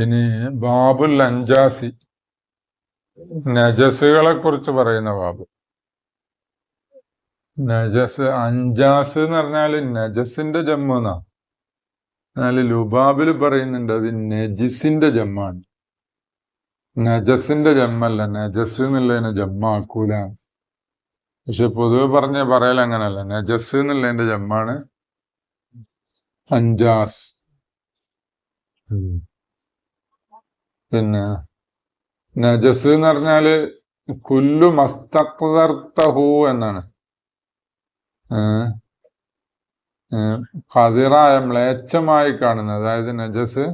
ഇനി ബാബുൽ അഞ്ചാസി നജസുകളെ കുറിച്ച് പറയുന്ന ബാബു. നജസ് അഞ്ചാസ് എന്ന് പറഞ്ഞാൽ നജസിന്റെ ജമ്മു എന്നാ. എന്നാൽ ലുബാബിൽ പറയുന്നുണ്ട് അത് നജിസിന്റെ ജമ്മാണ്. നജസിന്റെ ജമ്മല്ല നജസ് എന്നുള്ളതിനെ ജമ്മാക്കൂല. പക്ഷെ പൊതുവെ പറഞ്ഞ പറയൽ അങ്ങനല്ല. നജസ് എന്നുള്ളതിന്റെ ജമ്മാണ് അഞ്ചാസ്. പിന്നെ നജസ് എന്ന് പറഞ്ഞാൽ കുല്ലു മസ്തഖർത്തഹു എന്നാണ്. കതിറായ മ്ലേച്ഛമായി കാണുന്നത്. അതായത് നജസ്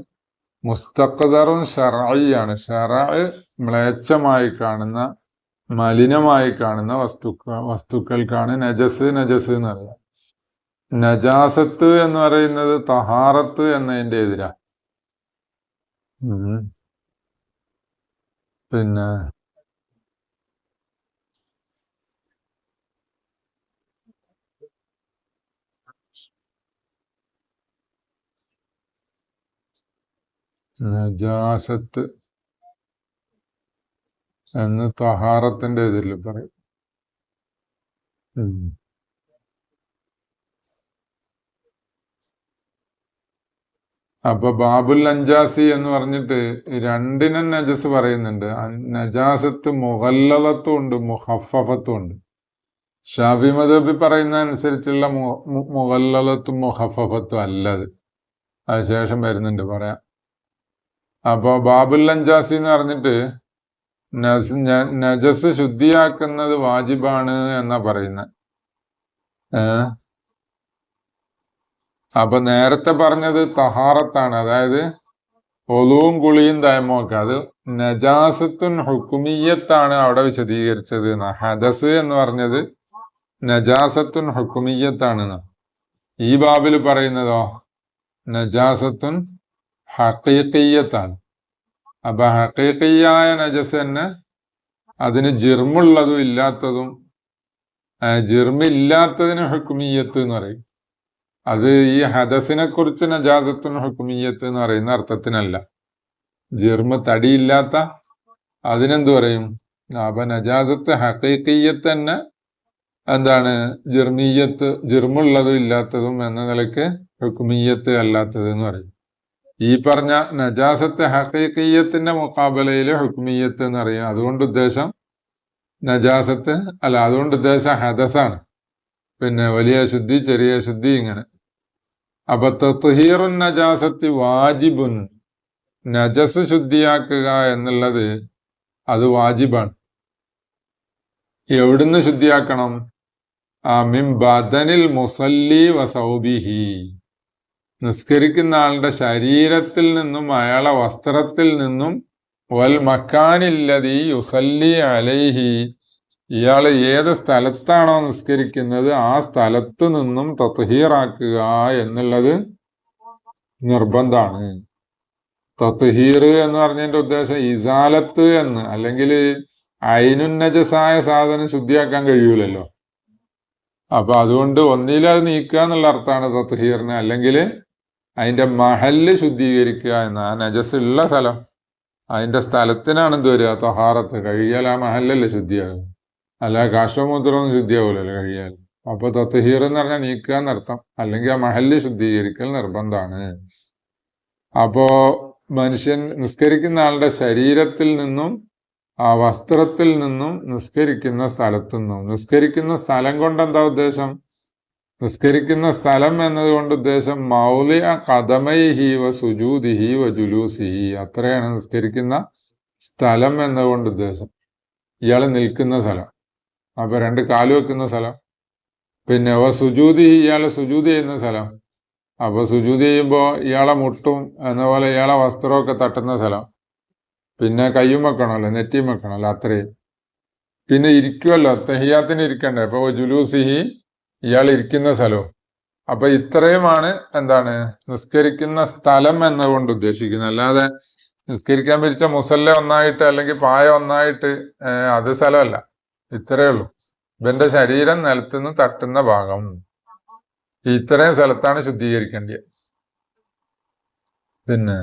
മുസ്തഖദറും ഷറായിയാണ് ഷറായ് മ്ലേച്ഛമായി കാണുന്ന മലിനമായി കാണുന്ന വസ്തുക്ക വസ്തുക്കൾക്കാണ് നജസ് നജസ് എന്ന് പറയുക. നജാസത്ത് എന്ന് പറയുന്നത് തഹാറത്ത് എന്നതിന്റെ എതിരാ. പിന്നെ നജാസത്ത് എന്ന് തഹാറത്തിന്റെ ഇതിൽ പറയും. അപ്പൊ ബാബുൽ അഞ്ചാസി എന്ന് പറഞ്ഞിട്ട് രണ്ടിനും നജസ് പറയുന്നുണ്ട്. നജാസത്ത് മുഹല്ലതത്വം ഉണ്ട് മുഹഫഫത്വം ഉണ്ട്. ഷാഫി മദബി പറയുന്ന അനുസരിച്ചുള്ള മുഹല്ലതത്വം മുഹഫഫത്വം അല്ലത് അത്. ശേഷം വരുന്നുണ്ട് പറയാം. അപ്പൊ ബാബുൽ അഞ്ചാസി എന്ന് പറഞ്ഞിട്ട് നജസ് ശുദ്ധിയാക്കുന്നത് വാജിബാണ് എന്നാ പറയുന്നത് ഏഹ് അപ്പൊ നേരത്തെ പറഞ്ഞത് തഹാറത്താണ്. അതായത് ഒലുവും കുളിയും തയമൊക്കെ അത് നജാസത്തുൻ ഹുക്കുമിയത്താണ് അവിടെ വിശദീകരിച്ചത്. ഹദസ് എന്ന് പറഞ്ഞത് നജാസത്തുൻ ഹുക്കുമിയത്താണ് ഈ ബാബിൽ പറയുന്നതോ? നജാസത്തുൻ ഹക്കീക്കയ്യത്താണ് അപ്പൊ ഹക്കീക്കയ്യായ നജസ് തന്നെ അതിന് ജിർമുള്ളതും ഇല്ലാത്തതും ജിർമില്ലാത്തതിന് ഹുക്കുമിയത്ത് എന്ന് പറയും. അത് ഈ ഹദസിനെ കുറിച്ച് നജാസത്തുൻ ഹുക്കുമിയത്ത് എന്ന് പറയുന്ന അർത്ഥത്തിനല്ല. ജിർമ തടിയില്ലാത്ത അതിനെന്ത് പറയും? അപ്പൊ നജാസത്ത് ഹക്കീക്കീയത്ത് തന്നെ എന്താണ്? ജിർമീയത്ത് ജിർമുള്ളതും ഇല്ലാത്തതും എന്ന നിലയ്ക്ക് ഹുക്കുമീയത്ത് അല്ലാത്തത് എന്ന് പറയും. ഈ പറഞ്ഞ നജാസത്ത് ഹക്കീക്കീയത്തിന്റെ മുക്കാബലയിൽ ഹുക്കുമീയത്ത് എന്ന് പറയും. അതുകൊണ്ട് ഉദ്ദേശം നജാസത്ത് അല്ല അതുകൊണ്ട് ഉദ്ദേശം ഹദസാണ്. പിന്നെ വലിയ ശുദ്ധി ചെറിയ ശുദ്ധി ഇങ്ങനെ. അപ്പൊ തത്ഹീറുൻ നജാസത്തി വാജിബുൻ. നജസ് ശുദ്ധിയാക്കുക എന്നുള്ളത് അത് വാജിബാണ്. എവിടുന്ന് ശുദ്ധിയാക്കണം? മിം ബദനിൽ മുസല്ലി വസൗബിഹി നിസ്കരിക്കുന്ന ആളുടെ ശരീരത്തിൽ നിന്നും അയാളെ വസ്ത്രത്തിൽ നിന്നും വൽ മക്കാനില്ലതി യുസല്ലി അലൈഹി ഇയാൾ ഏത് സ്ഥലത്താണോ നിസ്കരിക്കുന്നത് ആ സ്ഥലത്ത് നിന്നും തത്ഹീറാക്കുക എന്നുള്ളത് നിർബന്ധമാണ് തത്ഹീർ എന്ന് പറഞ്ഞതിന്റെ ഉദ്ദേശം ഇസാലത്ത് എന്ന് അല്ലെങ്കിൽ അയിനുന്നജസായ സാധനം ശുദ്ധിയാക്കാൻ കഴിയൂലല്ലോ. അപ്പൊ അതുകൊണ്ട് ഒന്നിലത് നീക്കുക എന്നുള്ള അർത്ഥമാണ് തത്ഹീറിന്. അല്ലെങ്കിൽ അതിന്റെ മഹൽ ശുദ്ധീകരിക്കുക എന്ന ആ നജസ് ഉള്ള സ്ഥലം അതിന്റെ സ്ഥലത്തിനാണ് എന്ത് വരിക? തൊഹാറത്ത്. കഴിയാൽ ആ മഹല്ലല്ലേ ശുദ്ധിയാകും അല്ല കാഷ്ടമൂത്രമൊന്നും ശുദ്ധിയാവൂലല്ലോ കഴിയാൽ അപ്പൊ തത്ഹീർ എന്ന് പറഞ്ഞാൽ നീക്കുക എന്നർത്ഥം. അല്ലെങ്കിൽ ആ മഹല്ല് ശുദ്ധീകരിക്കൽ നിർബന്ധമാണ് അപ്പോ മനുഷ്യൻ നിസ്കരിക്കുന്ന ആളുടെ ശരീരത്തിൽ നിന്നും ആ വസ്ത്രത്തിൽ നിന്നും നിസ്കരിക്കുന്ന സ്ഥലത്തു നിന്നും നിസ്കരിക്കുന്ന സ്ഥലം കൊണ്ട് എന്താ ഉദ്ദേശം? നിസ്കരിക്കുന്ന സ്ഥലം എന്നതുകൊണ്ട് ഉദ്ദേശം മൗലിയ കഥമൈഹി വ സുജൂതിഹി വ ജുലൂസിഹി. അത്രയാണ് നിസ്കരിക്കുന്ന സ്ഥലം എന്നതുകൊണ്ട് ഉദ്ദേശം. ഇയാൾ നിൽക്കുന്ന സ്ഥലം. അപ്പൊ രണ്ട് കാൽ വെക്കുന്ന സ്ഥലം. പിന്നെ വ സുജൂതി ഇയാൾ സുജൂതി ചെയ്യുന്ന സ്ഥലം. അപ്പൊ സുജൂതി ചെയ്യുമ്പോൾ ഇയാളെ മുട്ടും എന്ന പോലെ ഇയാളെ വസ്ത്രമൊക്കെ തട്ടുന്ന സ്ഥലം. പിന്നെ കയ്യും വെക്കണമല്ലോ നെറ്റിയും വെക്കണമല്ലോ അത്രയും. പിന്നെ ഇരിക്കുമല്ലോ തെഹിയാത്തിന് ഇരിക്കണ്ടേ? അപ്പൊ ജുലൂസിഹി ഇയാൾ ഇരിക്കുന്ന സ്ഥലവും. അപ്പൊ ഇത്രയുമാണ് എന്താണ് നിസ്കരിക്കുന്ന സ്ഥലം എന്നുകൊണ്ട് ഉദ്ദേശിക്കുന്നത്. അല്ലാതെ നിസ്കരിക്കാൻ പിരിച്ച മുസല്ല ഒന്നായിട്ട് അല്ലെങ്കിൽ പായ ഒന്നായിട്ട് അത് സ്ഥലമല്ല. ഇത്രയേ ഉള്ളൂ. ഇവന്റെ ശരീരം നിലത്തുനിന്ന് തട്ടുന്ന ഭാഗം. ഇത്രയും സ്ഥലത്താണ് ശുദ്ധീകരിക്കേണ്ടത് പിന്നെ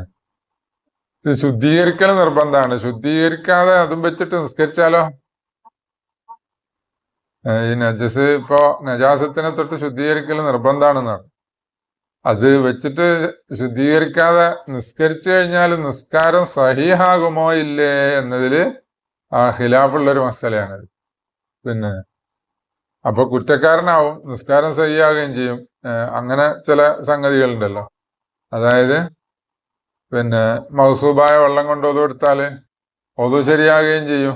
ഇത് ശുദ്ധീകരിക്കൽ നിർബന്ധമാണ്. ശുദ്ധീകരിക്കാതെ അതും വെച്ചിട്ട് നിസ്കരിച്ചാലോ? ഈ നജസ് ഇപ്പോ നജാസത്തിനെ തൊട്ട് ശുദ്ധീകരിക്കൽ നിർബന്ധമാണെന്നാണ് അത് വെച്ചിട്ട് ശുദ്ധീകരിക്കാതെ നിസ്കരിച്ചു കഴിഞ്ഞാൽ നിസ്കാരം സഹിയാകുമോ ഇല്ലേ എന്നതിൽ ആ ഖിലാഫുള്ളൊരു മസലയാണ് പിന്നെ. അപ്പൊ കുറ്റക്കാരനാവും നിസ്കാരം സഹിയാകുകയും ചെയ്യും. അങ്ങനെ ചില സംഗതികളുണ്ടല്ലോ. അതായത് പിന്നെ മൗസൂബായ വെള്ളം കൊണ്ട് ഒതു എടുത്താൽ ഒതു ശരിയാകുകയും ചെയ്യും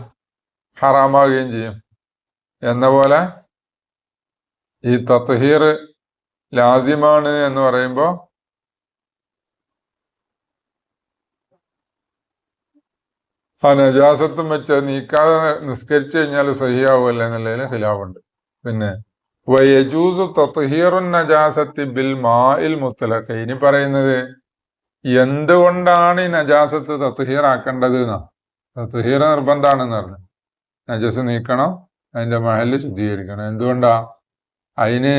ഹറാമാകുകയും ചെയ്യും. എന്ന പോലെ ഈ തത്ഹീർ ലാസിമാണ് എന്ന് പറയുമ്പോ ആ നജാസത്തും വെച്ച് നീക്കാ നീക്കാതെ നിസ്കരിച്ചു കഴിഞ്ഞാൽ സഹിയാവുമല്ലോ എന്നുള്ളതിൽ ഖിലാഫുണ്ട്. പിന്നെ വയജൂസു തത്ഹീറുൻ നജാസത്തി ബിൽ മായിൽ മുത്തലക്ക ഇനി പറയുന്നത് എന്തുകൊണ്ടാണ് ഈ നജാസത്ത് തത്ഹീറാക്കേണ്ടത് എന്നാ? തത്ഹീർ നിർബന്ധമാണെന്ന് പറഞ്ഞു. നജസ് നീക്കണം അതിന്റെ മഹൽ ശുദ്ധീകരിക്കണം. എന്തുകൊണ്ടാ? അതിന്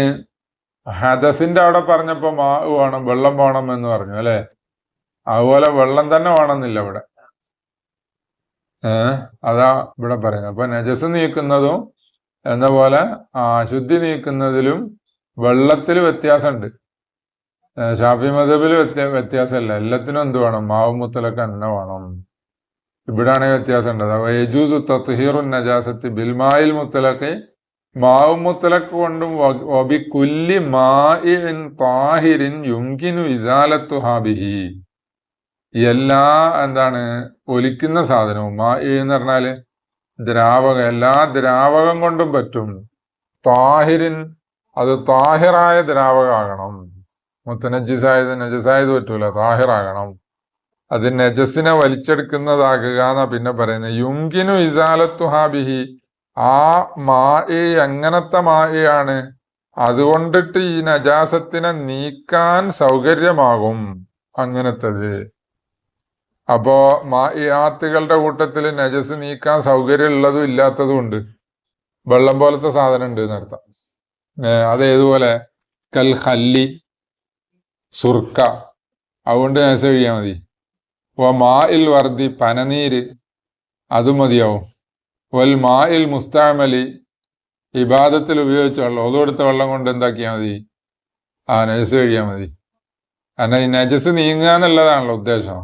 ഹദസിന്റെ അവിടെ പറഞ്ഞപ്പോ മാ വേണം വെള്ളം വേണം എന്ന് പറഞ്ഞു അല്ലെ? അതുപോലെ വെള്ളം തന്നെ വേണമെന്നില്ല ഏഹ് അതാ ഇവിടെ പറയുന്നത്. അപ്പൊ നജസ് നീക്കുന്നതും എന്ന പോലെ അശുദ്ധി നീക്കുന്നതിലും വെള്ളത്തിൽ വ്യത്യാസമുണ്ട്. ഷാഫി മതബിൽ വ്യത്യാ വ്യത്യാസമല്ല. എല്ലാത്തിനും എന്ത് വേണം? മാവും മുത്തലൊക്കെ എന്നെ വേണം. ഇവിടാണെങ്കിൽ വ്യത്യാസം ഉണ്ട് അഥവാ യജൂസു തത്ഹീറുൻ നജാസത്തി ബിൽമായിൽ മുത്തലക്ക് മാവും മുത്തലക്ക് കൊണ്ടും ഒബി കുല്ലി മാഇൻ താഹിരിൻ യുങ്കിനു ഇസാലത്തു ഹാബിഹി എല്ലാ എന്താണ് ഒലിക്കുന്ന സാധനവും മാ എന്ന് പറഞ്ഞാൽ ദ്രാവകം എല്ലാ ദ്രാവകം കൊണ്ടും പറ്റും. താഹിരിൻ അത് താഹിറായ ദ്രാവകമാകണം മുത്തനജിസായത് നജസായത് പറ്റൂല താഹിറാകണം. അത് നജസിനെ വലിച്ചെടുക്കുന്നതാകുക എന്നാ പിന്നെ പറയുന്നത്. യുങ്കിനു ഇസാലത്തു ഹാബിഹി ആ മായി അങ്ങനത്തെ മായയാണ്. അതുകൊണ്ടിട്ട് ഈ നജാസത്തിനെ നീക്കാൻ സൗകര്യമാകും അങ്ങനത്തത്. അപ്പോ മായാത്തുകളുടെ കൂട്ടത്തിൽ നജസ് നീക്കാൻ സൗകര്യം ഉള്ളതും ഇല്ലാത്തതും ഉണ്ട്. വെള്ളം പോലത്തെ സാധനം ഉണ്ട് എന്നർത്ഥം അതേതുപോലെ കൽ ഹല്ലി സുർക്ക. അതുകൊണ്ട് നജസ് കഴിയാൽ മതി. ഓ മാ ഇൽ വർദ്ധി പനനീര് അതും മതിയാവും. വൽ മാ ഇൽ മുസ്താമലി ഇബാദത്തിൽ ഉപയോഗിച്ച വെള്ളം ഒതുകൊടുത്ത വെള്ളം കൊണ്ട് എന്താക്കിയാൽ മതി? ആ നജസ് കഴിയാൽ മതി. കാരണം ഈ നജസ് നീങ്ങുക എന്നുള്ളതാണല്ലോ ഉദ്ദേശം.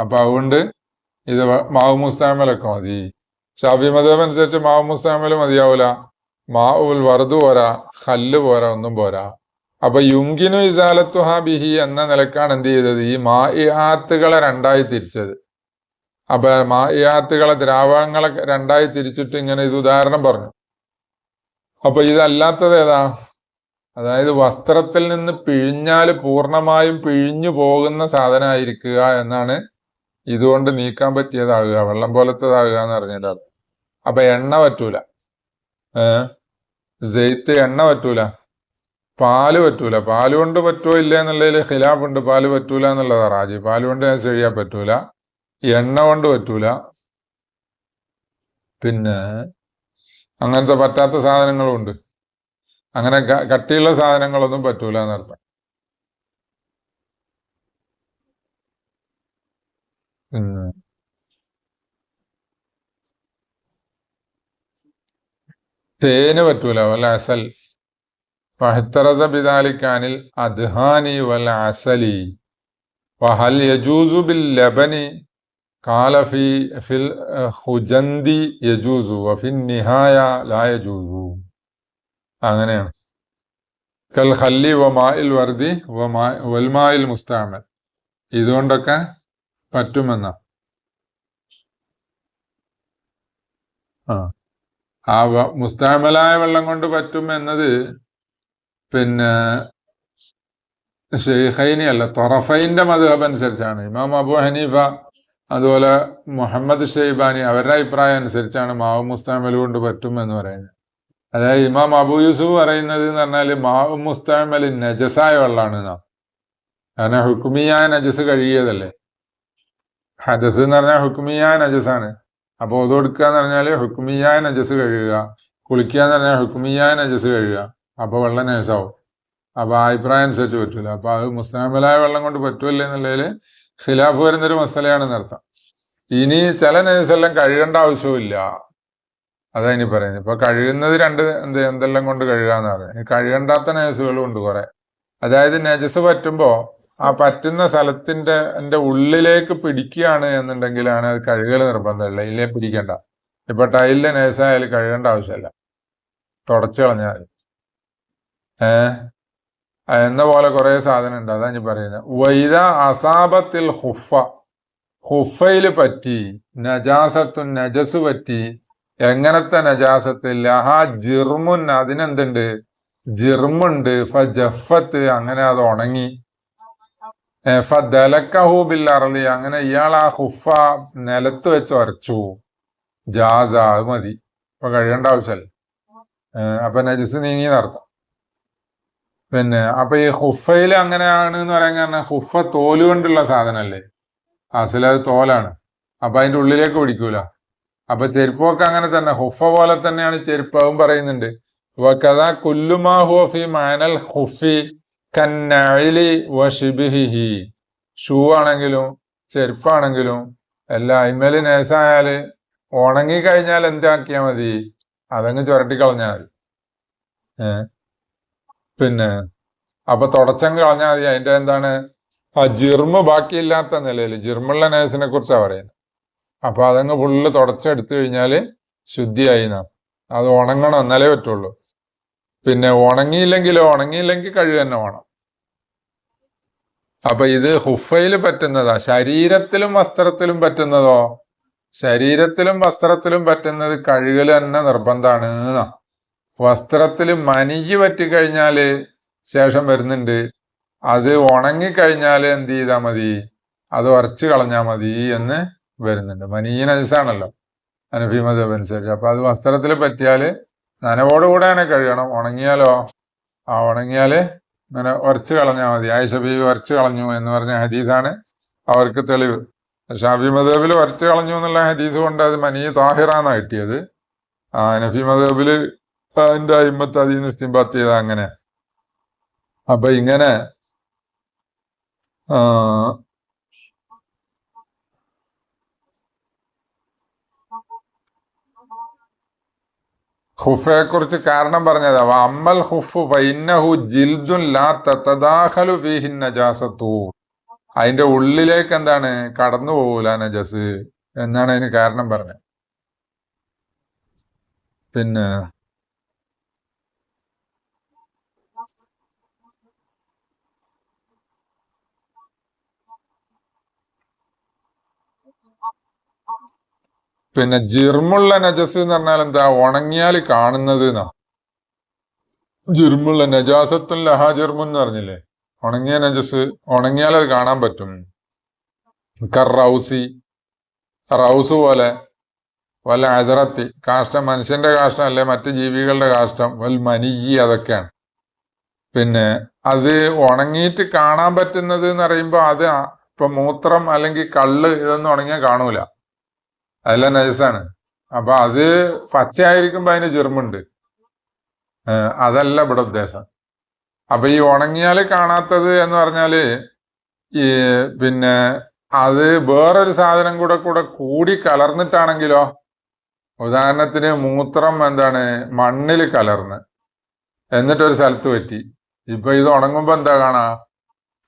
അപ്പൊ അതുകൊണ്ട് ഇത് മാവ് മുസ്താമലൊക്കെ മതി. ഷാഫി മതം അനുസരിച്ച് മാവ് മുസ്താമൽ മതിയാവൂല. മാവുൽ വറുതു പോരാ ഹല്ല് പോരാ ഒന്നും പോരാ. അപ്പൊ യുങ്കിനു ഇസാലത്തുഹാ ബിഹി എന്ന നിലക്കാണ് എന്ത് ചെയ്തത്? ഈ മാ ഇഹാത്തുകളെ രണ്ടായി തിരിച്ചത്. അപ്പൊ മാ ഇഹാത്തുകളെ ദ്രാവകങ്ങളെ രണ്ടായി തിരിച്ചിട്ട് ഇങ്ങനെ ഇത് ഉദാഹരണം പറഞ്ഞു. അപ്പൊ ഇതല്ലാത്തത് ഏതാ? അതായത് വസ്ത്രത്തിൽ നിന്ന് പിഴിഞ്ഞാൽ പൂർണമായും പിഴിഞ്ഞു പോകുന്ന സാധനമായിരിക്കുക എന്നാണ് ഇതുകൊണ്ട് നീക്കാൻ പറ്റിയതാകുക വെള്ളം പോലത്തതാകുക എന്ന് പറഞ്ഞാൽ അപ്പൊ എണ്ണ പറ്റൂല. ഏഹ് ജെയ്ത്ത് എണ്ണ പറ്റൂല. പാൽ പറ്റൂല. പാൽ കൊണ്ട് പറ്റുമോ ഇല്ല എന്നുള്ളതിൽ ഖിലാഫുണ്ട് പാൽ പറ്റൂല എന്നുള്ളതാ റാജി. പാൽ കൊണ്ട് ഞാൻ ചെയ്യാൻ പറ്റൂല. എണ്ണ കൊണ്ട് പറ്റൂല. പിന്നെ അങ്ങനത്തെ പറ്റാത്ത സാധനങ്ങളും ഉണ്ട്. അങ്ങനെ കട്ടിയുള്ള സാധനങ്ങളൊന്നും പറ്റൂല എന്നർത്ഥം. പിന്നെ തേന് പറ്റൂല വല്ല അസൽ فاحترز بذلك عن الأدهان والعسل وهل يجوز باللبن قال في في الخجند يجوز وفي النهاية لا يجوز അങ്ങനെയാണ് കൽ ഖല്ലി വമായിൽ വർദി വമാ വൽമായിൽ മുസ്താമൽ ഇതുകൊണ്ടൊക്കെ പറ്റുമെന്ന. ആ. മുസ്താമലായ വെള്ളം കൊണ്ട് പറ്റും എന്നത് പിന്നെ ഷെയ്ഖൈനി അല്ല തൊറഫൈന്റെ മധുഹബ് അനുസരിച്ചാണ്. ഇമാം അബു ഹനീഫ അതുപോലെ മുഹമ്മദ് ഷെയ്ബാനി അവരുടെ അഭിപ്രായം അനുസരിച്ചാണ് മാവ് മുസ്താമൽ കൊണ്ട് പറ്റും എന്ന് പറയുന്നത്. അതായത് ഇമാം അബു യൂസുഫ് പറയുന്നത് എന്ന് പറഞ്ഞാൽ മാവ് മുസ്താമൽ നജസായ വെള്ളമാണ് നാം കാരണം ഹുക്കുമിയായ നജസ് കഴുകിയതല്ലേ. ഹദസ് എന്ന് പറഞ്ഞാൽ ഹുക്കുമിയായ നജസാണ്. അപ്പൊ ഒതു കൊടുക്കുക എന്ന് പറഞ്ഞാൽ ഹുക്കുമിയായ നജസ് കഴുകുക. കുളിക്കുക എന്ന് പറഞ്ഞാൽ ഹുക്കുമിയായ നജസ് കഴുകുക. അപ്പൊ വെള്ളം നജസാവും. അപ്പൊ ആ അഭിപ്രായം അനുസരിച്ച് പറ്റൂല. അപ്പൊ അത് മുസ്താമലായ വെള്ളം കൊണ്ട് പറ്റുമല്ലേ എന്നുള്ളതിൽ ഖിലാഫ് വരുന്നൊരു മസലയാണെന്ന് അർത്ഥം ഇനി ചില നജസെല്ലാം കഴുകേണ്ട ആവശ്യമില്ല അതാ ഇനി പറയുന്നത്. ഇപ്പൊ കഴുകുന്നത് രണ്ട് എന്ത് എന്തെല്ലാം കൊണ്ട് കഴുകാന്ന് പറയാം കഴുകണ്ടാത്ത നജസുകളും ഉണ്ട് കുറെ. അതായത് നജസ് പറ്റുമ്പോ ആ പറ്റുന്ന സ്ഥലത്തിന്റെ എന്റെ ഉള്ളിലേക്ക് പിടിക്കുകയാണ് എന്നുണ്ടെങ്കിലാണ് അത് കഴുകൽ നിർബന്ധമില്ല ഇല്ലേ പിടിക്കണ്ട. ഇപ്പൊ ടൈലിലെ നേഴ്സായാലും കഴുകേണ്ട ആവശ്യമില്ല. തുടച്ചു കളഞ്ഞാൽ ഏഹ് എന്ന പോലെ കുറെ സാധനം ഉണ്ട് അതാ ഞാൻ പറയുന്നത് വൈദ അസാബത്തിൽ ഹുഫ. ഹുഫയിൽ പറ്റി നജാസത്തുൻ നജസ് പറ്റി എങ്ങനത്തെ നജാസത്ത്? ലഹ ജിർമുൻ അതിനെന്തുണ്ട്? ജിർമുണ്ട്. ഫ ജഫത്ത് അങ്ങനെ അത് ഉണങ്ങി. അറളി അങ്ങനെ ഇയാൾ ആ ഹുഫ നിലത്ത് വെച്ച് വരച്ചു. ജാസ അത് മതി. ഇപ്പൊ കഴിയേണ്ട ആവശ്യമല്ല. അപ്പൊ നജിസ് നീങ്ങി നടത്താം. പിന്നെ അപ്പൊ ഈ ഹുഫയിൽ അങ്ങനെയാണ് എന്ന് പറയാൻ കാരണം ഹുഫ തോൽ കൊണ്ടുള്ള സാധനല്ലേ അസലത് തോലാണ്. അപ്പൊ അതിന്റെ ഉള്ളിലേക്ക് പിടിക്കൂല. അപ്പൊ ചെരുപ്പൊക്കെ അങ്ങനെ തന്നെ. ഹുഫ പോലെ തന്നെയാണ് ചെരുപ്പവും അതും പറയുന്നുണ്ട്. വകദാ കുല്ലുമാ ഹുഫി മാനൽ ഹുഫി. കന്നഅലി വഷിബിഹിഹി ഷൂ ആണെങ്കിലും ചെരുപ്പാണെങ്കിലും എല്ലാം നേസായാൽ ഉണങ്ങി കഴിഞ്ഞാൽ എന്താക്കിയാ മതി? അതങ്ങ് ചുരട്ടി കളഞ്ഞാൽ. മതി പിന്നെ അപ്പൊ തുടച്ചങ്ങ് കളഞ്ഞാൽ മതി. അതിന്റെ എന്താണ്? ആ ജിർമ് ബാക്കിയില്ലാത്ത നിലയിൽ ജിർമുള്ള നേസിനെ കുറിച്ചാ പറയുന്നത്. അപ്പൊ അതങ്ങ് ഫുള്ള് തുടച്ചെടുത്തു കഴിഞ്ഞാൽ ശുദ്ധിയായി നാം അത് ഉണങ്ങണം എന്നാലേ പറ്റുള്ളൂ. പിന്നെ ഉണങ്ങിയില്ലെങ്കിലോ ഉണങ്ങിയില്ലെങ്കിൽ കഴുക തന്നെ വേണം. അപ്പൊ ഇത് ഹുഫയിൽ പറ്റുന്നതാ. ശരീരത്തിലും വസ്ത്രത്തിലും പറ്റുന്നതോ? ശരീരത്തിലും വസ്ത്രത്തിലും പറ്റുന്നത് കഴുകൽ തന്നെ നിർബന്ധമാണ് വസ്ത്രത്തിൽ മനിക്ക് പറ്റിക്കഴിഞ്ഞാൽ ശേഷം വരുന്നുണ്ട്. അത് ഉണങ്ങിക്കഴിഞ്ഞാൽ എന്ത് ചെയ്താൽ മതി? അത് ഉറച്ചു കളഞ്ഞാൽ മതി എന്ന് വരുന്നുണ്ട്. മനീയ നജസാണല്ലോ അനഫി മതബ് അനുസരിച്ച് അപ്പൊ അത് വസ്ത്രത്തിൽ പറ്റിയാൽ നനവോടുകൂടെയാണ് കഴുകണം. ഉണങ്ങിയാലോ? ആ ഉണങ്ങിയാൽ ഇങ്ങനെ ഉരച്ചു കളഞ്ഞാൽ മതി. ആയിഷ ബീവി ഉരച്ചു കളഞ്ഞു എന്ന് പറഞ്ഞ ഹദീസാണ് അവർക്ക് തെളിവ്. ഷാഫി മദേബിൽ ഉരച്ചു കളഞ്ഞു എന്നുള്ള ഹദീസ് കൊണ്ട് അത് മനീ താഹിറാന്നാണ് കിട്ടിയത്. ആ നഫി മദേബിൽ എന്റെ അയിമത്ത് അതിൽ നിന്ന് ഇസ്തിംബാത്ത് ചെയ്ത അങ്ങനെ അപ്പൊ ഇങ്ങനെ ഹുഫയെ കുറിച്ച് കാരണം പറഞ്ഞതാ അമ്മൽ ഹുഫു ജിൽദുൻ ലാ തതദാഖലു അതിന്റെ ഉള്ളിലേക്ക് എന്താണ്? കടന്നു പോകൂല നജസ്. എന്നാണ് അതിന് കാരണം പറഞ്ഞത്. പിന്നെ പിന്നെ ജിർമുള്ള നജസ് എന്ന് പറഞ്ഞാൽ എന്താ? ഉണങ്ങിയാൽ കാണുന്നത് എന്നാ. ജിർമുള്ള നജാസത്തും ലഹാ ജിർമു എന്ന് പറഞ്ഞില്ലേ? ഉണങ്ങിയ നജസ് ഉണങ്ങിയാൽ അത് കാണാൻ പറ്റും. കറൗസി റൗസ് പോലെ വല്ല അതിറത്തി കാഷ്ടം മനുഷ്യന്റെ കാഷ്ടം അല്ലെ മറ്റ് ജീവികളുടെ കാഷ്ടം വൽ മനിജി അതൊക്കെയാണ്. പിന്നെ അത് ഉണങ്ങിയിട്ട് കാണാൻ പറ്റുന്നത് എന്ന് പറയുമ്പോൾ അത് ഇപ്പൊ മൂത്രം അല്ലെങ്കിൽ കള്ള് ഇതൊന്നും ഉണങ്ങിയാൽ കാണൂല. അതെല്ലാം നജസാണ് അപ്പൊ അത് പച്ചയായിരിക്കുമ്പോ അതിന് ജെർമുണ്ട് അതല്ല ഇവിടെ ഉദ്ദേശം. അപ്പൊ ഈ ഉണങ്ങിയാൽ കാണാത്തത് എന്ന് പറഞ്ഞാൽ ഈ പിന്നെ അത് വേറൊരു സാധനം കൂടെ കൂടെ കൂടി കലർന്നിട്ടാണെങ്കിലോ ഉദാഹരണത്തിന് മൂത്രം എന്താണ് മണ്ണിൽ കലർന്ന്. എന്നിട്ട് ഒരു സ്ഥലത്ത് പറ്റി. ഇപ്പൊ ഇത് ഉണങ്ങുമ്പോ എന്താ കാണാ?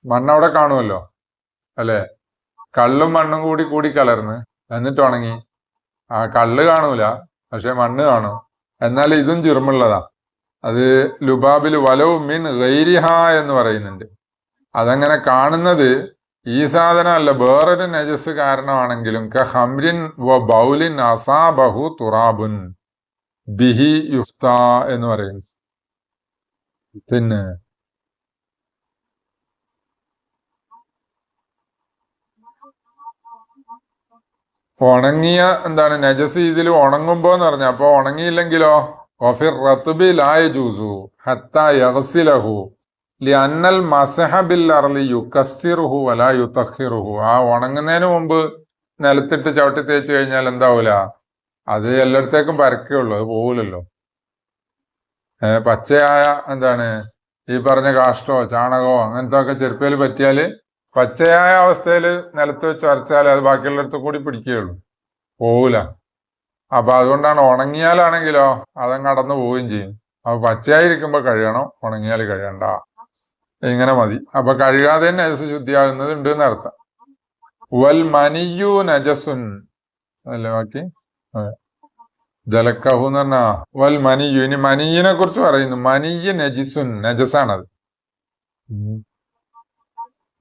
മണ്ണവിടെ കാണുമല്ലോ അല്ലെ? കള്ളും മണ്ണും കൂടി കൂടി കലർന്ന്. എന്നിട്ട് ഉണങ്ങി. ആ കള്ള് കാണൂല പക്ഷെ മണ്ണ് കാണും. എന്നാൽ ഇതും ചുരുമുള്ളതാ. അത് ലുബാബിൽ വലവും മീൻ ഗൈരിഹ എന്ന് പറയുന്നുണ്ട്. അതങ്ങനെ കാണുന്നത് ഈ സാധനമല്ല വേറൊരു നജസ് കാരണമാണെങ്കിലും ക ഹംരിൻ വ ബൗലിൻ അസാബഹു തുറാബുൻ ബിഹി യുഫ്ത എന്ന് പറയുന്നു. പിന്നെ ഉണങ്ങിയ എന്താണ് നജസ് ഇതിൽ ഉണങ്ങുമ്പോ എന്ന് പറഞ്ഞ അപ്പൊ ഉണങ്ങിയില്ലെങ്കിലോ? ഒഫിർ റത്തുബി ലായ ജൂസു ഹത്ത ലിഅന്നൽ മസഹബിൽ ബിൽ അർലി യുക്കസ്സിറുഹു വലാ യുതഖിറുഹു. ആ ഉണങ്ങുന്നതിന് മുമ്പ് നിലത്തിട്ട് ചവിട്ടി തേച്ച് കഴിഞ്ഞാൽ എന്താവൂല? അത് എല്ലായിടത്തേക്കും പരക്കുകയുള്ളൂ അത് പോകൂലല്ലോ ഏ, പച്ചയായ എന്താണ് ഈ പറഞ്ഞ കാഷ്ടോ ചാണകമോ അങ്ങനത്തെ ഒക്കെ ചെരുപ്പയിൽ പറ്റിയാൽ പച്ചയായ അവസ്ഥയിൽ നിലത്ത് വെച്ച് വരച്ചാൽ അത് ബാക്കിയുള്ളിടത്ത് കൂടി പിടിക്കുകയുള്ളൂ. പോവൂല. അപ്പൊ അതുകൊണ്ടാണ് ഉണങ്ങിയാലാണെങ്കിലോ അതങ്ങ് കടന്നു പോവുകയും ചെയ്യും. അപ്പൊ പച്ചയായിരിക്കുമ്പോ കഴുകണം ഉണങ്ങിയാൽ കഴുകണ്ട. ഇങ്ങനെ മതി. അപ്പൊ കഴുകാതെ നജസ് ശുദ്ധിയാകുന്നത് ഉണ്ട് എന്നർത്ഥം. വൽ മനിയു നജസുൻ. അല്ലേ ബാക്കി. ജലക്കഹു എന്ന് പറഞ്ഞാ വൽ മനിയു. ഇനി മനിയിനെ കുറിച്ച് പറയുന്നു. മനിയ നജിസുൻ. നജസാണത്.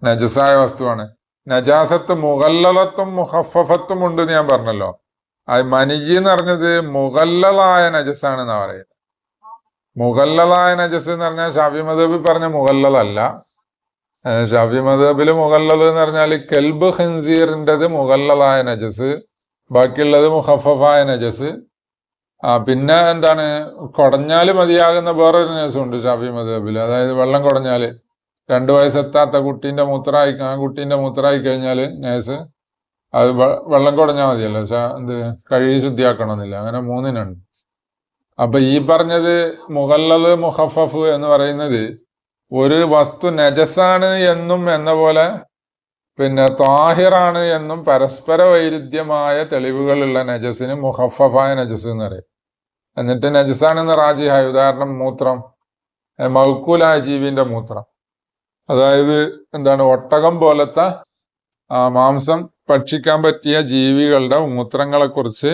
നജസായ വസ്തുവാണ്. നജാസത്ത് മുഗല്ലലത്തും മുഹഫഫത്തും ഉണ്ട് ഞാൻ പറഞ്ഞല്ലോ. അത് മനിജി എന്ന് പറഞ്ഞത് മുഗല്ലലായ നജസാണ് എന്നാ പറയുന്നത്. മുഗല്ലലായ നജസ് എന്ന് പറഞ്ഞാൽ ഷാഫി മദബി പറഞ്ഞ മുഗല്ലതല്ല ഷാഫി മദബിൽ മുഗല്ലത് എന്ന് പറഞ്ഞാൽ കെൽബ് ഹിൻസീറിന്റെത് മുഗല്ലലായ നജസ് ബാക്കിയുള്ളത് മുഹഫഫായ നജസ്. ആ പിന്നെ എന്താണ്? കുടഞ്ഞാൽ മതിയാകുന്ന വേറൊരു ഉണ്ട് ഷാഫി മദബിൽ അതായത് വെള്ളം കുടഞ്ഞാൽ. രണ്ടു വയസ്സെത്താത്ത കുട്ടീന്റെ മൂത്രമായി ആ കുട്ടീന്റെ മൂത്രായി കഴിഞ്ഞാൽ നേഴ്സ് അത് വെള്ളം കുടഞ്ഞാൽ മതിയല്ലോ. ഇത് കഴുകി ശുദ്ധിയാക്കണമെന്നില്ല. അങ്ങനെ മൂന്നിനുണ്ട്. അപ്പൊ ഈ പറഞ്ഞത് മുഹല്ലത് മുഹഫഫ് എന്ന് പറയുന്നത് ഒരു വസ്തു നജസാണ് എന്നും എന്ന പോലെ പിന്നെ താഹിറാണ് എന്നും പരസ്പര വൈരുദ്ധ്യമായ തെളിവുകളുള്ള നജസിന് മുഹഫഫായ നജസ് എന്ന് പറയും. എന്നിട്ട് നജസാണെന്ന് റാജിഹായ. ഉദാഹരണം മൂത്രം. മൗക്കൂലായ ജീവിന്റെ മൂത്രം. അതായത് എന്താണ് ഒട്ടകം പോലത്തെ മാംസം ഭക്ഷിക്കാൻ പറ്റിയ ജീവികളുടെ മൂത്രങ്ങളെ കുറിച്ച്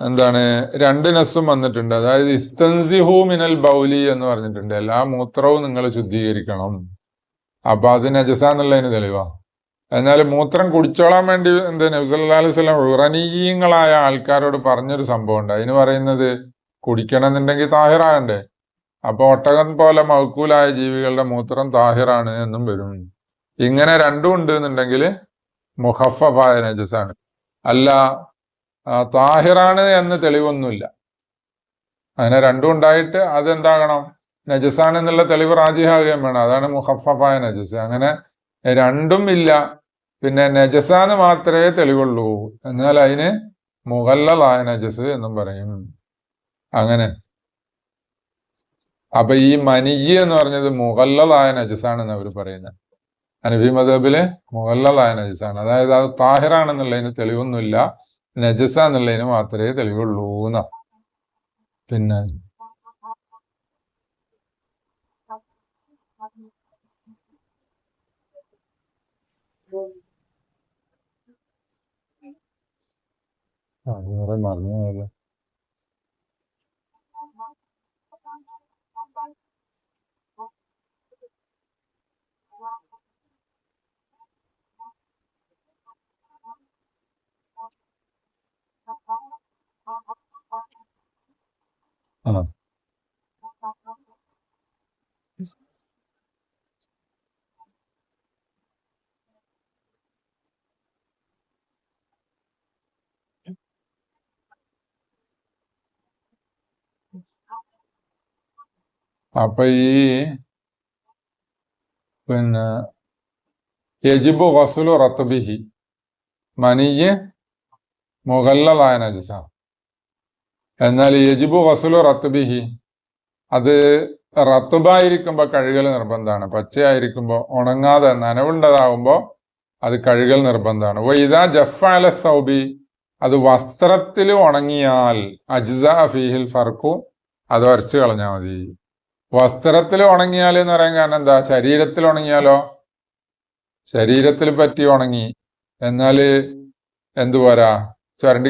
എന്താണ് രണ്ട് നസ്സും വന്നിട്ടുണ്ട്. അതായത് ഇസ്തൻസിഹു മിനൽ ബൗലി എന്ന് പറഞ്ഞിട്ടുണ്ട്. എല്ലാ മൂത്രവും നിങ്ങൾ ശുദ്ധീകരിക്കണം. അപ്പൊ അത് നജസ എന്നുള്ളതിന് തെളിവാ. എന്നാൽ മൂത്രം കുടിച്ചോളാൻ വേണ്ടി എന്താ നബ്സല്ലാ അലൈഹി ഉറനീയങ്ങളായ ആൾക്കാരോട് പറഞ്ഞൊരു സംഭവം ഉണ്ട് അതിന് പറയുന്നത് കുടിക്കണമെന്നുണ്ടെങ്കിൽ താഹിറാകണ്ടേ. അപ്പൊ ഒട്ടകൻ പോലെ മൗക്കൂലായ ജീവികളുടെ മൂത്രം താഹിറാണ് എന്നും വരും. ഇങ്ങനെ രണ്ടും ഉണ്ട് എന്നുണ്ടെങ്കിൽ മുഹഫഫായ നജസാണ്. അല്ല താഹിറാണ് എന്ന് തെളിവൊന്നുമില്ല. അങ്ങനെ രണ്ടും ഉണ്ടായിട്ട് അതെന്താകണം? നജസാണ് എന്നുള്ള തെളിവ് റാജിഹാകുകയും വേണം. അതാണ് മുഹഫഫായ നജസ്. അങ്ങനെ രണ്ടും ഇല്ല. പിന്നെ നജസാന്ന് മാത്രമേ തെളിവുള്ളൂ. എന്നാൽ അതിന് മുഹല്ലായ നജസ് എന്നും പറയും. അങ്ങനെ അപ്പൊ ഈ മനിയ എന്ന് പറഞ്ഞത് മുഹല്ലലായ നജസാണെന്ന് അവർ പറയുന്നത് അനഫി മദബിൽ മുഹല്ലലായ നജസാണ്. അതായത് അത് താഹിറാണെന്നുള്ളതിന് തെളിവൊന്നുമില്ല. നജസ എന്നുള്ളതിന് മാത്രമേ തെളിവുള്ളൂ എന്ന. പിന്നെ ആ, വേറെ അപ്പൊ ഈ പിന്നെ യജിബു വസുലു റത്തുബിഹി മനിയെ മുഗല്ലലായ നജസ. എന്നാൽ യജിബു വസുലു റത്തുബിഹി അത് റത്തുബായിരിക്കുമ്പോൾ കഴുകൽ നിർബന്ധമാണ് പച്ചയായിരിക്കുമ്പോൾ ഉണങ്ങാതെ നനവുണ്ടതാകുമ്പോൾ അത് കഴുകൽ നിർബന്ധമാണ് വൈദാ ജഫാല സൗബി അത് വസ്ത്രത്തിൽ ഉണങ്ങിയാൽ അജ്സ ഫീഹിൽ ഫർക്കു അത് ഉരച്ചു കളഞ്ഞാൽ മതി. വസ്ത്രത്തിൽ ഉണങ്ങിയാൽ എന്ന് പറയാൻ കാരണം എന്താ? ശരീരത്തിൽ ഉണങ്ങിയാലോ ശരീരത്തിൽ പറ്റി ഉണങ്ങി. എന്നാൽ എന്തു പോരാ?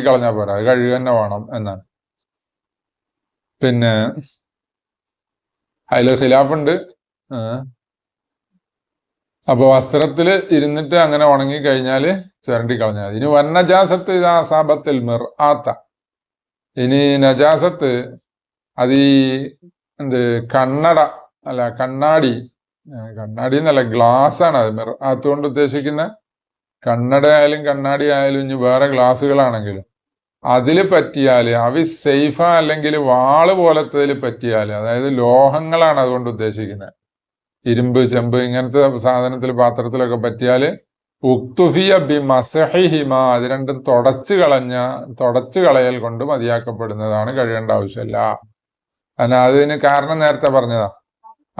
കളഞ്ഞാൽ പോരാ. അത് കഴുകുക തന്നെ വേണം എന്നാണ്. പിന്നെ അതിൽ ഖിലാഫുണ്ട്. അപ്പൊ വസ്ത്രത്തിൽ ഇരുന്നിട്ട് അങ്ങനെ ഉണങ്ങി കഴിഞ്ഞാൽ ചുരണ്ടി കളഞ്ഞാൽ മതി. ഇനി വന്നജാസത്ത് ഇത് ആസാബത്തിൽ മിർ ആത്ത ഇനി നജാസത്ത് അത് ഈ എന്ത് കണ്ണട അല്ല കണ്ണാടി. കണ്ണാടി എന്നല്ല ഗ്ലാസ് ആണ് അത്. മിറർ അതുകൊണ്ട് ഉദ്ദേശിക്കുന്ന കണ്ണട ആയാലും കണ്ണാടി ആയാലും ഇനി വേറെ ഗ്ലാസ്സുകളാണെങ്കിലും അതിൽ പറ്റിയാൽ അവി സേഫ അല്ലെങ്കിൽ വാൾ പോലത്തതിൽ പറ്റിയാൽ അതായത് ലോഹങ്ങളാണ് അതുകൊണ്ട് ഉദ്ദേശിക്കുന്നത് ഇരുമ്പ് ചെമ്പ് ഇങ്ങനത്തെ സാധനത്തിൽ പാത്രത്തിലൊക്കെ പറ്റിയാൽ ഉക്തുഫിയ ബി മസഹിഹിമ അത് രണ്ടും തുടച്ചു കളഞ്ഞ തുടച്ചു കളയൽ കൊണ്ട് മതിയാക്കപ്പെടുന്നതാണ് കഴിയേണ്ട ആവശ്യമില്ല. കാരണം അതിന് കാരണം നേരത്തെ പറഞ്ഞതാ.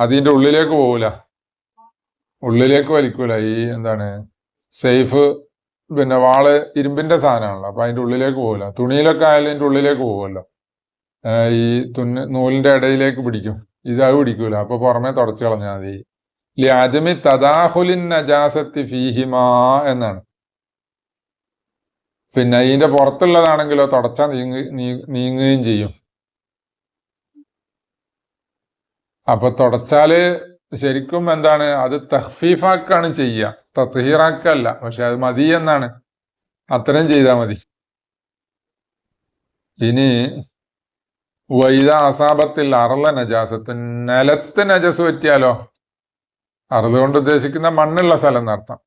അതിന്റെ ഉള്ളിലേക്ക് പോകൂല ഉള്ളിലേക്ക് വലിക്കൂല. ഈ എന്താണ് സേഫ് പിന്നെ വാൾ ഇരുമ്പിന്റെ സാധനമാണല്ലോ. അപ്പൊ അതിന്റെ ഉള്ളിലേക്ക് പോകില്ല തുണിയിലൊക്കെ ആയാലും അതിന്റെ ഉള്ളിലേക്ക് പോകുമല്ലോ ഈ തുന്ന നൂലിന്റെ ഇടയിലേക്ക് പിടിക്കും. ഇത് അത് പിടിക്കൂല. അപ്പൊ പുറമെ തുടച്ചു കളഞ്ഞാൽ മതി. ലാജമി തദാഹുലിൻ നജാസത്തി ഫീഹിമാ എന്നാണ്. പിന്നെ ഇതിന്റെ പുറത്തുള്ളതാണെങ്കിലോ തുടച്ചാൽ നീങ്ങ നീങ്ങുകയും ചെയ്യും. അപ്പൊ തുടച്ചാൽ ശരിക്കും എന്താണ്? അത് തഹ്ഫീഫാക്കാണ് ചെയ്യുക തത്ഹീറാക്കല്ല. പക്ഷെ അത് മതി എന്നാണ്. അത്രയും ചെയ്താൽ മതി. ഇനി വൈദ അസാബത്തിൽ അറള നജാസത്ത് നിലത്ത് നജസ് പറ്റിയാലോ? അറുത് കൊണ്ട് ഉദ്ദേശിക്കുന്ന മണ്ണുള്ള സ്ഥലം എന്നർത്ഥം.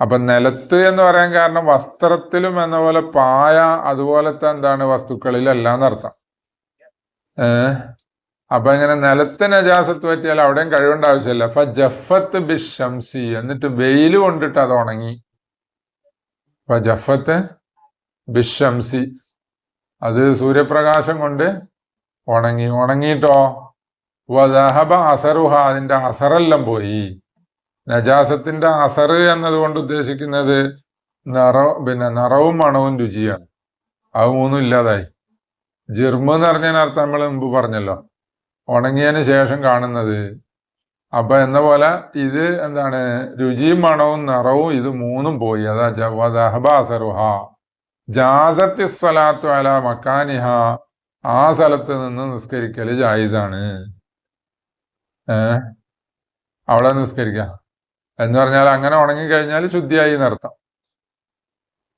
അപ്പൊ നിലത്ത് എന്ന് പറയാൻ കാരണം വസ്ത്രത്തിലും എന്ന പോലെ പായ അതുപോലത്തെ എന്താണ് വസ്തുക്കളിലല്ല എന്നർത്ഥം ഏഹ് അപ്പൊ ഇങ്ങനെ നിലത്ത് നജാസത്ത് പറ്റിയാൽ അവിടെയും കഴിവേണ്ട ആവശ്യമില്ല. ഫ ജഫത്ത് ബിഷംസി എന്നിട്ട് വെയിൽ കൊണ്ടിട്ട് അത് ഉണങ്ങി. ഫ ജഫത്ത് ബിഷംസി അത് സൂര്യപ്രകാശം കൊണ്ട് ഉണങ്ങി. ഉണങ്ങിയിട്ടോ? വദഹബ അസറുഹ. അതിന്റെ അസറെല്ലാം പോയി. നജാസത്തിന്റെ അസർ എന്നതുകൊണ്ട് ഉദ്ദേശിക്കുന്നത് നിറ പിന്നെ നിറവും മണവും രുചിയാണ്. അത് മൂന്നും ഇല്ലാതായി. ജിർമ് എന്ന് പറഞ്ഞതിനർത്ഥം നമ്മൾ മുമ്പ് പറഞ്ഞല്ലോ. ഉണങ്ങിയതിന് ശേഷം കാണുന്നത്. അപ്പൊ എന്ന പോലെ ഇത് എന്താണ്? രുചിയും മണവും നിറവും ഇത് മൂന്നും പോയി. അതാ ജവദഹബാസറുഹ വദഹബ അസറുഹ ജാസത്തി സ്വലാത്തു അല മക്കാനിഹ. ആ സ്ഥലത്ത് നിന്ന് നിസ്കരിക്കൽ ജായിസാണ്. ഏ? അവിടെ നിസ്കരിക്ക. എന്ന് പറഞ്ഞാൽ അങ്ങനെ ഉണങ്ങിക്കഴിഞ്ഞാൽ ശുദ്ധിയായി നിർത്താം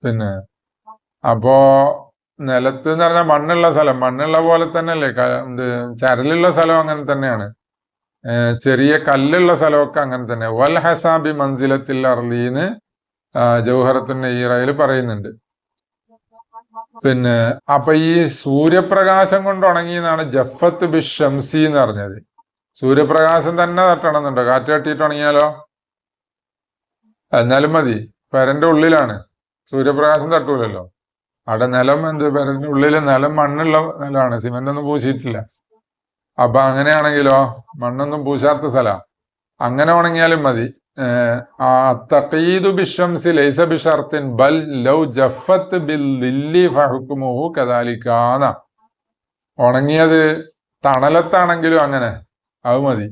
പിന്നെ? അപ്പോ നിലത്ത് എന്ന് പറഞ്ഞാൽ മണ്ണുള്ള സ്ഥലം. മണ്ണുള്ള പോലെ തന്നെയല്ലേ? ഇത് ചരലുള്ള സ്ഥലം അങ്ങനെ തന്നെയാണ്. ചെറിയ കല്ലുള്ള സ്ഥലമൊക്കെ അങ്ങനെ തന്നെ വൽ ഹസാബി മൻസിലത്തിൽ അർലീന്ന് ജൗഹറത്തുൻ ഈറയിൽ പറയുന്നുണ്ട്. പിന്നെ അപ്പൊ ഈ സൂര്യപ്രകാശം കൊണ്ട് ഉണങ്ങിയെന്നാണ് ജഫത്ത് ബി ഷംസി എന്ന് പറഞ്ഞത്. സൂര്യപ്രകാശം തന്നെ തട്ടണമെന്നുണ്ടോ? കാറ്റ് തട്ടിയിട്ട് ഉണങ്ങിയാലോ? എന്നാലും മതി. പെരന്റെ ഉള്ളിലാണ്. സൂര്യപ്രകാശം തട്ടൂലല്ലോ. അവിടെ നിലം എന്ത് പറഞ്ഞ ഉള്ളിൽ നിലം മണ്ണുള്ള നിലമാണ് സിമെന്റ് ഒന്നും പൂശിയിട്ടില്ല. അപ്പൊ അങ്ങനെയാണെങ്കിലോ? മണ്ണൊന്നും പൂശാത്ത സ്ഥലം. അങ്ങനെ ഉണങ്ങിയാലും മതി. തഖീദു ലൈസ ബൽ ലൗ ബിൽ ഉണങ്ങിയത് തണലത്താണെങ്കിലും അങ്ങനെ. അത് മതി.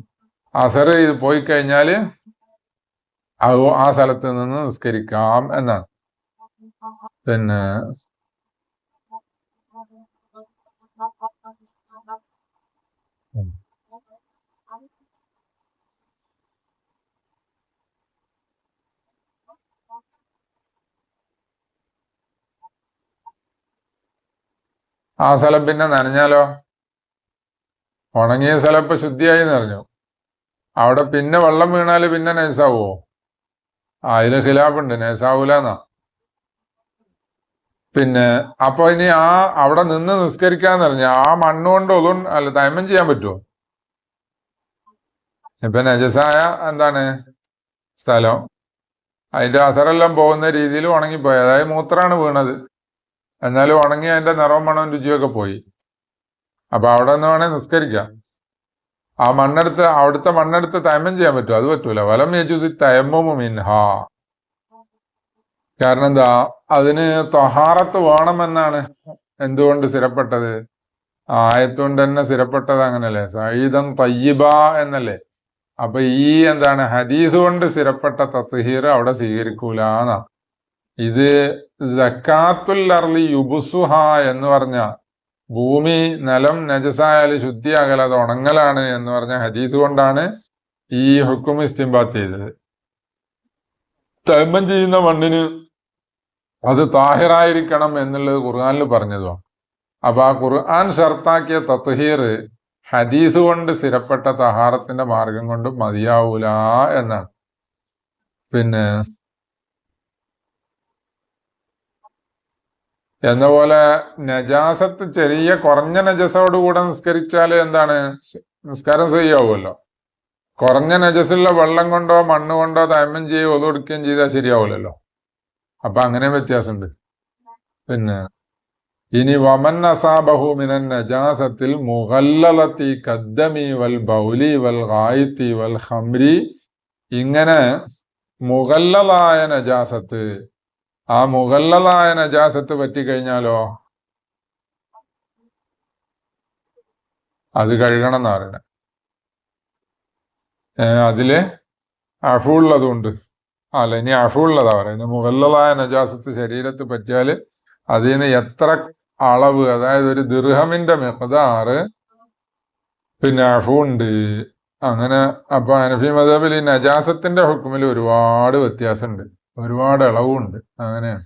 അസർ ഇത് പോയി കഴിഞ്ഞാൽ അത് ആ സ്ഥലത്ത് നിന്ന് നിസ്കരിക്കാം എന്നാണ്. പിന്നെ ആ സ്ഥലം പിന്നെ നനഞ്ഞാലോ? ഉണങ്ങിയ സ്ഥലം ഇപ്പൊ ശുദ്ധിയായി നിറഞ്ഞു അവിടെ പിന്നെ വെള്ളം വീണാൽ പിന്നെ നൈസാവോ അതിൽ ഖിലാഫുണ്ട് നൈസാവൂലെന്നാ പിന്നെ അപ്പൊ ഇനി ആ അവിടെ നിന്ന് നിസ്കരിക്കാന്ന് പറഞ്ഞ ആ മണ്ണുകൊണ്ട് ഒതും അല്ല തൈമം ചെയ്യാൻ പറ്റുമോ ഇപ്പൊ നജസായ എന്താണ് സ്ഥലം? അതിന്റെ അസറെല്ലാം പോകുന്ന രീതിയിൽ ഉണങ്ങിപ്പോയി. അതായത് മൂത്രാണ് വീണത്. എന്നാലും ഉണങ്ങി അതിന്റെ നിറവും മണവും രുചിയൊക്കെ പോയി. അപ്പൊ അവിടെ നിന്ന് വേണേ നിസ്കരിക്കാം. ആ മണ്ണെടുത്ത് അവിടുത്തെ മണ്ണെടുത്ത് തയമം ചെയ്യാൻ പറ്റുമോ? അത് പറ്റൂല. വലം യജുസി തയമ്മു മിൻഹ. കാരണം എന്താ? അതിന് തൊഹാറത്ത് വേണമെന്നാണ് എന്തുകൊണ്ട് സ്ഥിരപ്പെട്ടത്? ആയത്തുകൊണ്ട് തന്നെ സ്ഥിരപ്പെട്ടത് അങ്ങനല്ലേ? സയ്യിദൻ തയ്യിബ എന്നല്ലേ? അപ്പൊ ഈ എന്താണ്? ഹദീസ് കൊണ്ട് സ്ഥിരപ്പെട്ട തത്ഹീർ അവിടെ സ്വീകരിക്കൂല എന്നാ ഇത് ജക്കാത്തുൽ യുബുസുഹ എന്ന് പറഞ്ഞ ഭൂമി നിലം നജസായാൽ ശുദ്ധിയാകൽ അത് ഉണങ്ങലാണ് എന്ന് പറഞ്ഞ ഹദീസ് കൊണ്ടാണ് ഈ ഹുക്കും ഇസ്തിംബാത്ത് ചെയ്തത്. തൈമം ചെയ്യുന്ന മണ്ണിന് അത് താഹിറായിരിക്കണം എന്നുള്ളത് ഖുർആാനിൽ പറഞ്ഞതുമാണ് അപ്പൊ ആ ഖുർആൻ ഷർത്താക്കിയ തത്ഹീർ ഹദീസ് കൊണ്ട് സ്ഥിരപ്പെട്ട തഹാറത്തിന്റെ മാർഗം കൊണ്ട് മതിയാവൂല എന്നാണ്. പിന്നെ എന്ന പോലെ നജാസത്ത് ചെറിയ കുറഞ്ഞ നജസോട് കൂടെ നിസ്കരിച്ചാൽ എന്താണ്? നിസ്കാരം ശരിയാവുമല്ലോ. കുറഞ്ഞ നജസുള്ള വെള്ളം കൊണ്ടോ മണ്ണ് കൊണ്ടോ തൈമം ചെയ്യുകയോ ഒതുകൊടുക്കുകയും ചെയ്താൽ ശരിയാവില്ലല്ലോ അപ്പൊ അങ്ങനെ വ്യത്യാസമുണ്ട്. പിന്നെ ഇനി വമൻ അസാബഹു നജാസത്തിൽ മുഹല്ലലത്തി കദ്ദമി വൽ ബൗലി വൽ ഗായിത്തി വൽ ഹംരി ഇങ്ങനെ മുഹല്ലലായ നജാസത്ത് ആ മുകളിലായ നജാസത്ത് പറ്റിക്കഴിഞ്ഞാലോ? അത് കഴുകണം എന്ന് പറയണ അതിൽ അഫുള്ളതുണ്ട്. അല്ല ഇനി അഫുള്ളതാ പറയുന്നത്. മുകളിലായ നജാസത്ത് ശരീരത്ത് പറ്റിയാൽ അതിൽ നിന്ന് എത്ര അളവ് അതായത് ഒരു ദിർഹമിന്റെ മിഖദാറ് പിന്നെ അഫുണ്ട്. അങ്ങനെ അപ്പൊ അനഫി മദബിൽ ഈ നജാസത്തിന്റെ ഹുക്കുമിൽ ഒരുപാട് വ്യത്യാസമുണ്ട് ഒരുപാട് ഇളവുണ്ട്. അങ്ങനെയാണ്